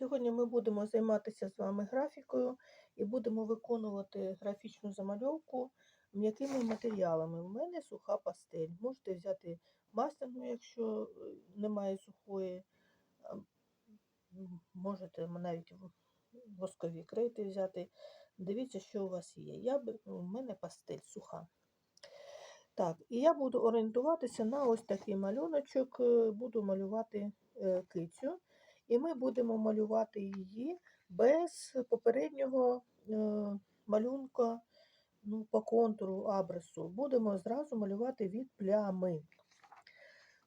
Сьогодні ми будемо займатися з вами графікою і будемо виконувати графічну замальовку м'якими матеріалами. У мене суха пастель. Можете взяти масляну, якщо е, немає сухої. Можете навіть воскові крейти взяти. Дивіться, що у вас є. Я, у мене пастель суха. Так, і я буду орієнтуватися на ось такий малюночок, е, буду малювати е, кицю, і ми будемо малювати її без попереднього е, малюнка ну, по контуру абрису. Будемо зразу малювати від плями.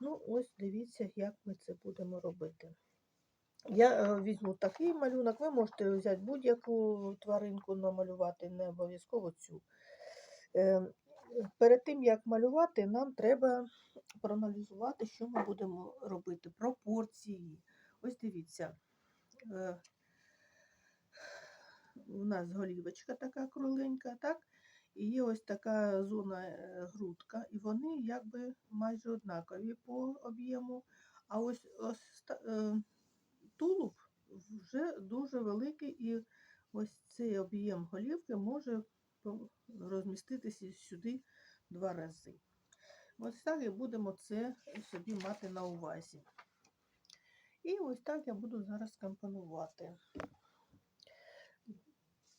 Ну, ось дивіться, як ми це будемо робити. Я е, візьму такий малюнок, ви можете взяти будь-яку тваринку намалювати, не обов'язково цю. Е, Перед тим, як малювати, нам треба проаналізувати, що ми будемо робити. Пропорції. Ось дивіться, е, у нас голівочка така кругленька, так? І є ось така зона е, грудка, і вони якби майже однакові по об'єму. А ось оста- е, тулуб вже дуже великий, і ось цей об'єм голівки може розміститися сюди два рази. Ось так і будемо це собі мати на увазі. І ось так я буду зараз компонувати.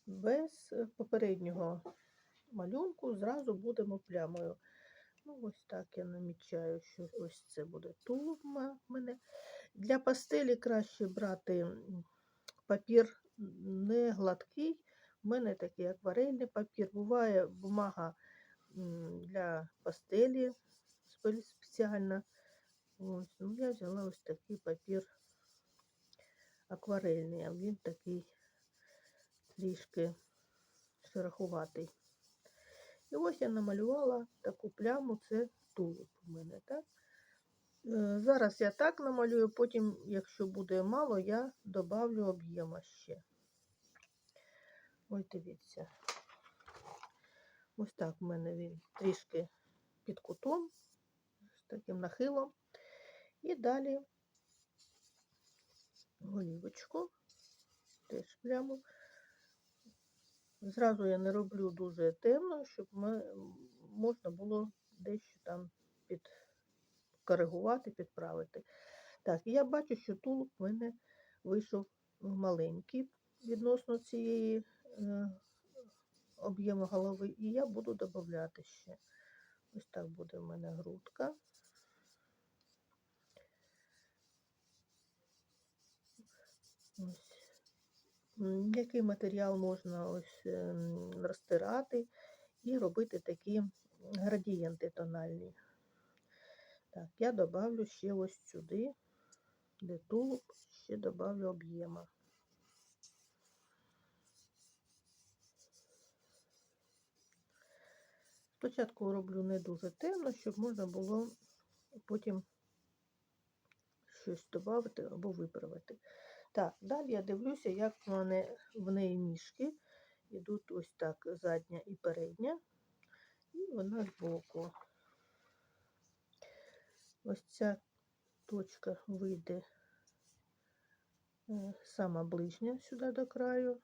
Без е, попереднього малюнку зразу будемо плямою. Ну, ось так я намічаю, що ось це буде тулуб мене. Для пастелі краще брати папір не гладкий. У мене такий акварельний папір. Буває бумага для пастелі спеціальна. Ось, ну, я взяла ось такий папір акварельний, а він такий трішки шероховатий. І ось я намалювала таку пляму, це тулуб у мене, так? Е, Зараз я так намалюю, потім, якщо буде мало, я добавлю об'єма ще. Ось дивіться. Ось так в мене він трішки під кутом, з таким нахилом. І далі голівочку, теж пляму. Зразу я не роблю дуже темно, щоб ми, можна було дещо там підкоригувати, підправити. Так, я бачу, що тулуб в мене вийшов маленький відносно цієї е, об'єму голови, і я буду додати ще. Ось так буде в мене грудка. Який матеріал можна ось ем, розтирати і робити такі градієнти тональні. Так, я добавлю ще ось сюди, де тулуб, ще добавлю об'єма. Спочатку роблю не дуже темно, щоб можна було потім щось додати або виправити. Так, далі я дивлюся, як в мене в неї ніжки. Йдуть ось так задня і передня, і вона збоку. Ось ця точка вийде е, сама ближня сюди до краю.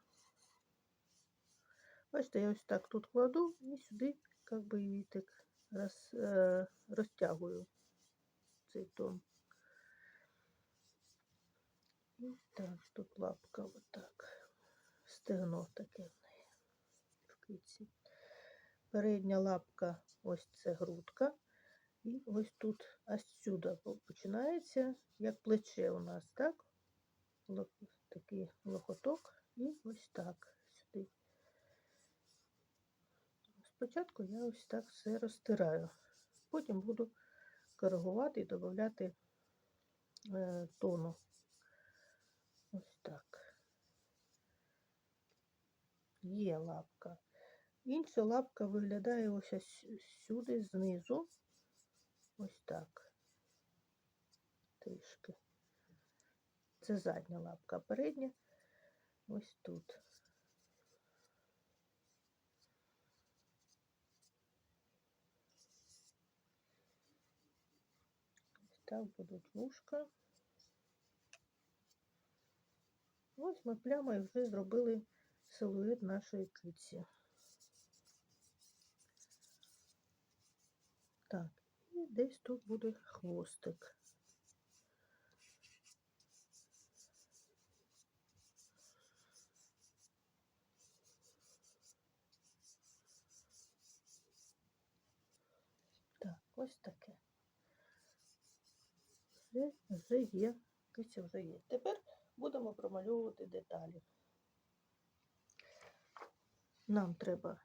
Бачите, я ось так тут кладу і сюди як би її так роз, е, розтягую цей тон. Так, тут лапка отак. Стегно таке в неї в киці. Передня лапка, ось це грудка. І ось тут аж сюди починається, як плече у нас, так? Такий лохоток і ось так сюди. Спочатку я ось так все розтираю. Потім буду коригувати і додати е, тону. Ось так. Є лапка. Інша лапка виглядає ось ось сюди знизу. Ось так. Трішки. Це задня лапка, передня ось тут. Так будуть вушка. Ось ми плямою вже зробили силует нашої киці. Так, і десь тут буде хвостик. Так, ось таке. Вже, вже є, киця вже є. Тепер будемо промальовувати деталі. Нам треба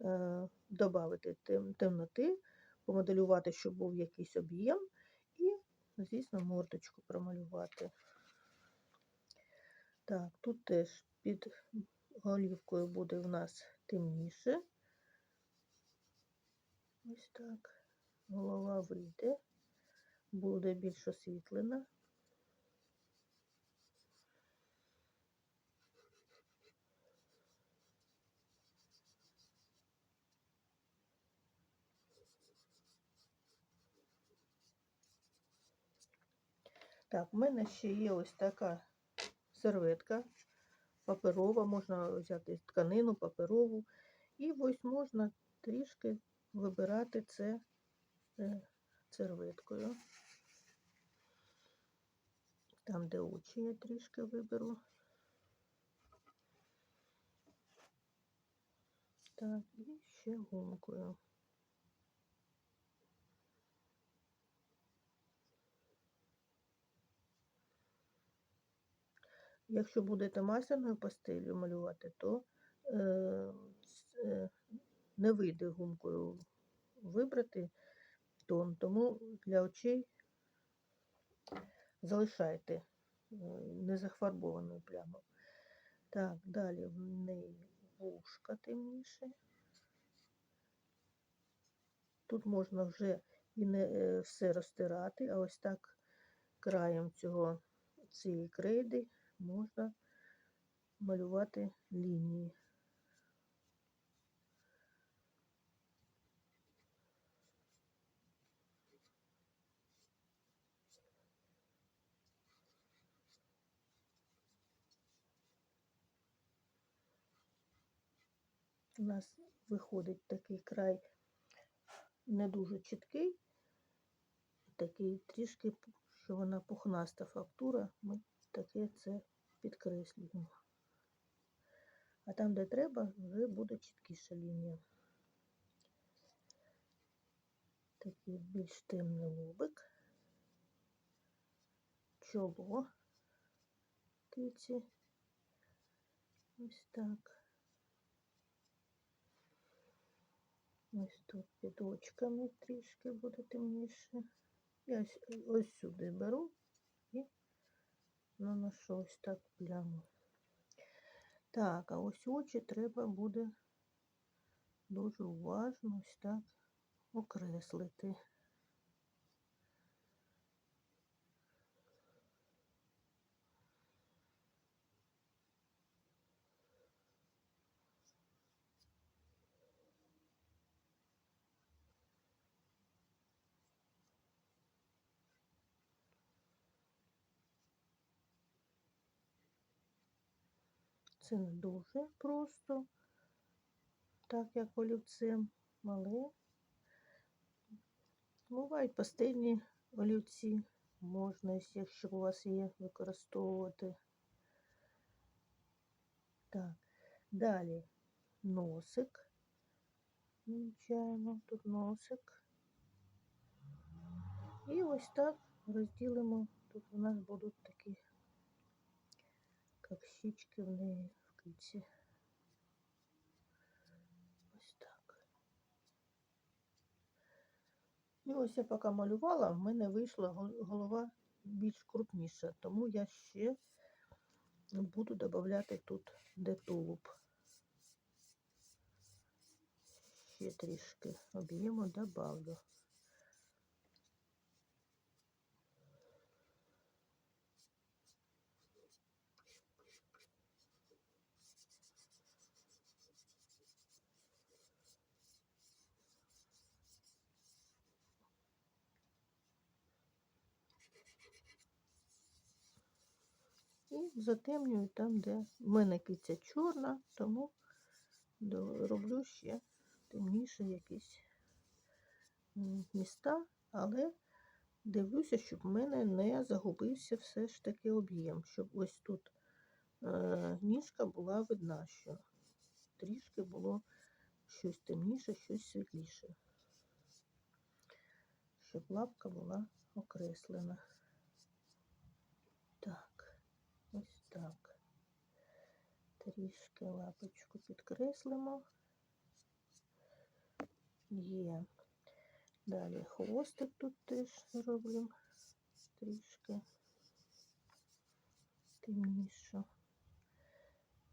е, додати тем, темноти, помоделювати, щоб був якийсь об'єм, і, звісно, мордочку промалювати. Так, тут теж під голівкою буде в нас темніше. Ось так. Голова вийде, буде більш освітлена. Так, в мене ще є ось така серветка паперова, можна взяти тканину паперову. І ось можна трішки вибирати це е, серветкою. Там, де очі я трішки виберу. Так, і ще гумкою. Якщо будете масляною пастелью малювати, то е, е, не вийде гумкою вибрати тон, тому для очей залишайте е, незафарбованою плямою. Так, далі в неї вушка темніше. Тут можна вже і не все розтирати, а ось так краєм цього цієї крейди можна малювати лінії. У нас виходить такий край не дуже чіткий, такий трішки, що вона пухнаста фактура, ми таке це підкреслюємо. А там, де треба, вже буде чіткіша лінія. Такий більш темний лобик, чоло киці. Ось так. Ось тут під очками трішки буде темніше. Я ось, ось сюди беру і наношу ось так пляму. Так, а ось очі треба буде дуже уважно ось так окреслити. Це не дуже просто, так як олівцем, але бувають пастельні олівці, можна, якщо у вас є, використовувати. Так, далі носик. Вмічаємо тут носик. І ось так розділимо. Тут у нас будуть такі как щічки в неї в. Ось так. І ось я поки малювала, в мене вийшла голова більш крупніша, тому я ще буду додати тут де тулуб. Ще трішки об'єму добавлю. І затемнюю там, де в мене киця чорна, тому роблю ще темніше якісь міста, але дивлюся, щоб в мене не загубився все ж таки об'єм, щоб ось тут е, ніжка була видна, що трішки було щось темніше, щось світліше, щоб лапка була окреслена. Так, ось так. Трішки лапочку підкреслимо. Є. Далі хвостик тут теж зроблю трішки темніше.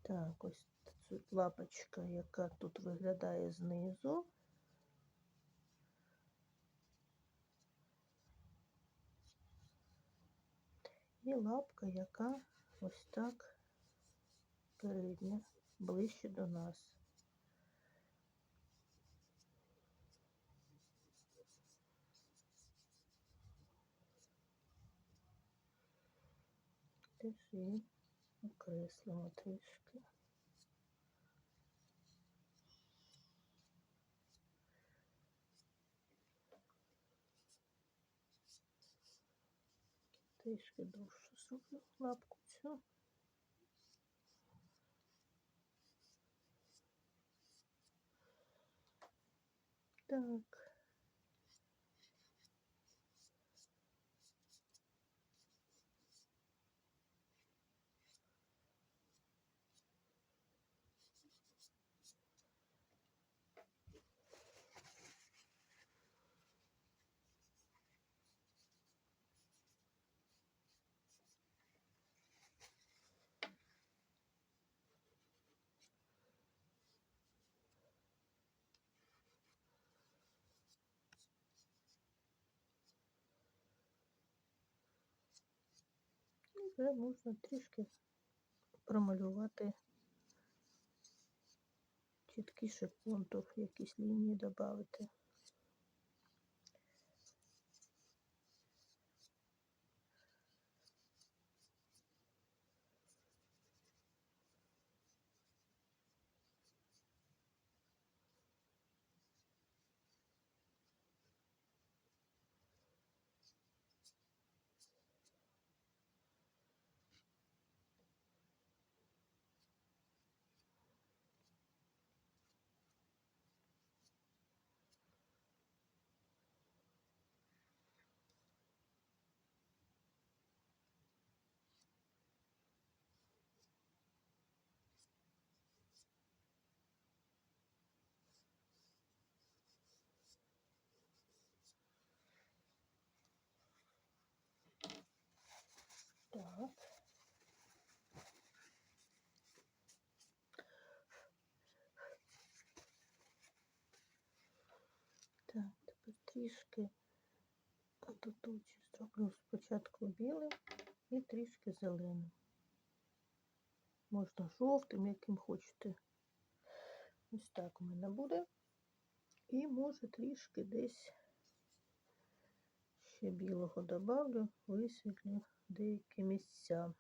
Так, ось цю лапочка, яка тут виглядає знизу. І лапка, яка ось так передня, ближче до нас. Теж її окреслимо трішки. Трішки довше зроблю лапку цю. Так. Вже можна трішки промалювати чіткіше контур, якісь лінії додати. Так. Так, трішки тут очі зроблю спочатку білим і трішки зеленим. Можна жовтим, яким хочете. Ось так у мене буде. І може трішки десь ще білого добавлю, висвітлю деякі місця.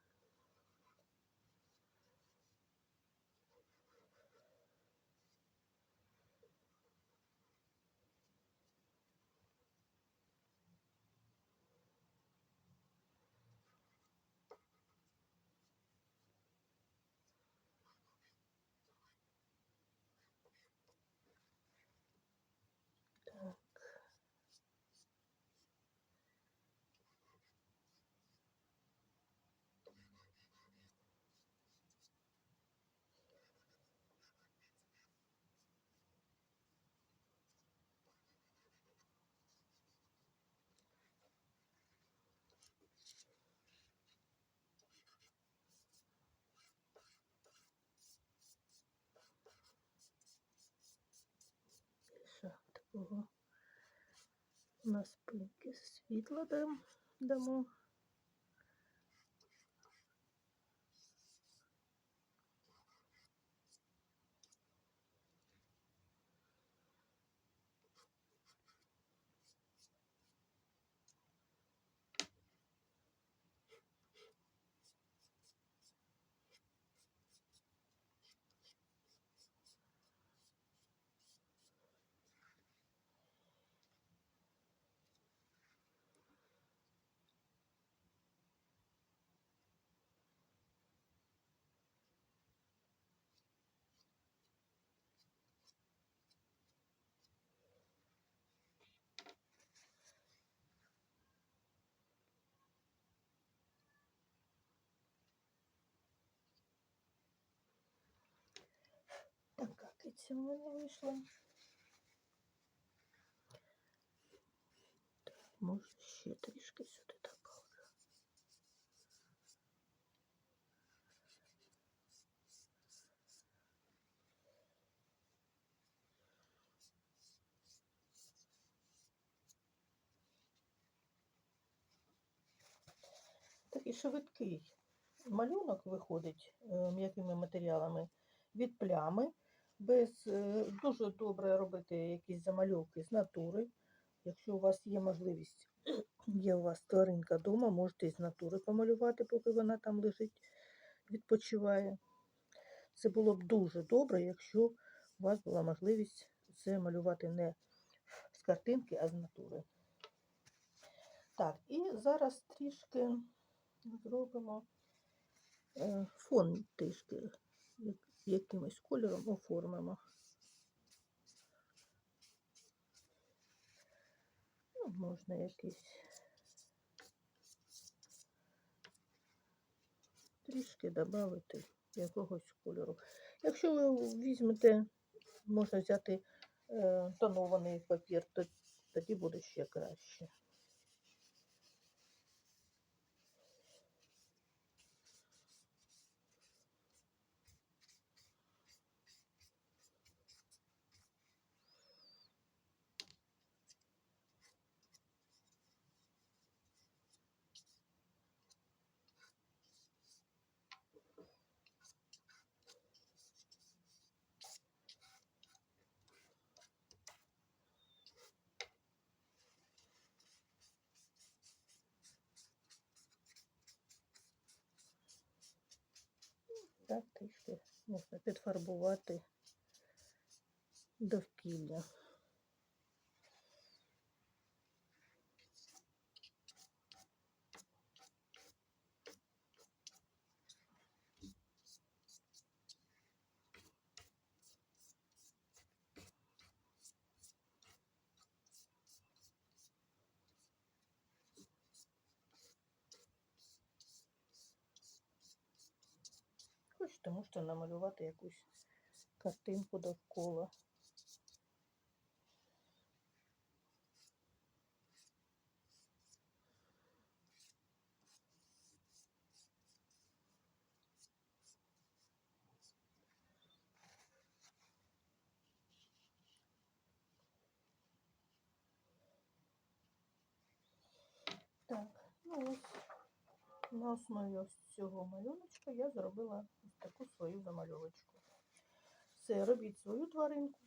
Так. Більше У нас спинки світла дам, дамо. у мене. Так, може ще трішки сюди добавлю. Такий швидкий малюнок виходить е, м'якими матеріалами від плями. Без, е, дуже добре робити якісь замальовки з натури. Якщо у вас є можливість, є у вас тваринка вдома, можете з натури помалювати, поки вона там лежить, відпочиває. Це було б дуже добре, якщо у вас була можливість це малювати не з картинки, а з натури. Так, і зараз трішки зробимо е, фон трішки якимось кольором оформимо. Ну, можна якийсь трішки додати якогось кольору. Якщо ви візьмете, можна взяти е, тонований папір, то тоді буде ще краще. Так, трішки можна підфарбувати довкілля. Хочете, можете намалювати якусь картинку довкола. Так, ну ось на основі ось цього малюночка я зробила таку свою замальовочку. Все, робіть свою тваринку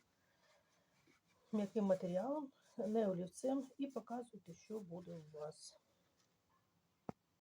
м'яким матеріалом, не олівцем і показуйте, що буде у вас.